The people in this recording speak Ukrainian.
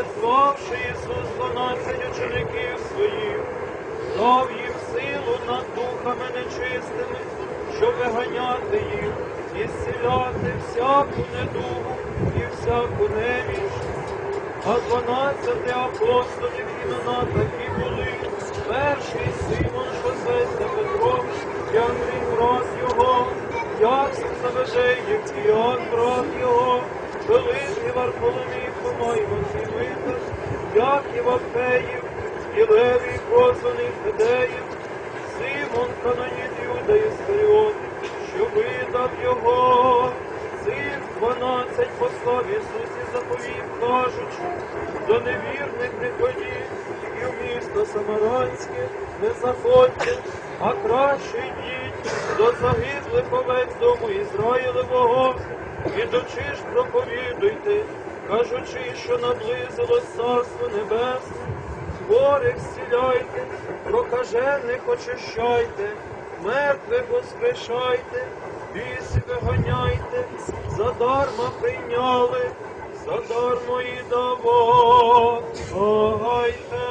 Одного Ісус дванадцять учеників своїх, дав їм силу над духами нечистими, щоб виганяти їх і зціляти всяку недугу і всяку неміч. А дванадцяти апостолів імена такі були. Перший Симон, що зветься Петро, Андрій брат його, Яків Заведеїв, Іоанн брат його, Филип і Варфоломій, як і Алфеїв, і Левій Позваний Федеїв, Симон Каноніт Юда Іскаріон, що видав його. Цих дванадцять послав Ісусі заповів, кажучи, до невірних не ходіть, Самаранське не заходьте, а краще йдіть до загиблих овець дому Ізраїлевого, ідучи ж проповідуйте, кажучи, що наблизилось Царство Небесне, хворих зціляйте, прокажених очищайте, мертвих воскрешайте, бісів виганяйте, задарма прийняли, задармо і давайте.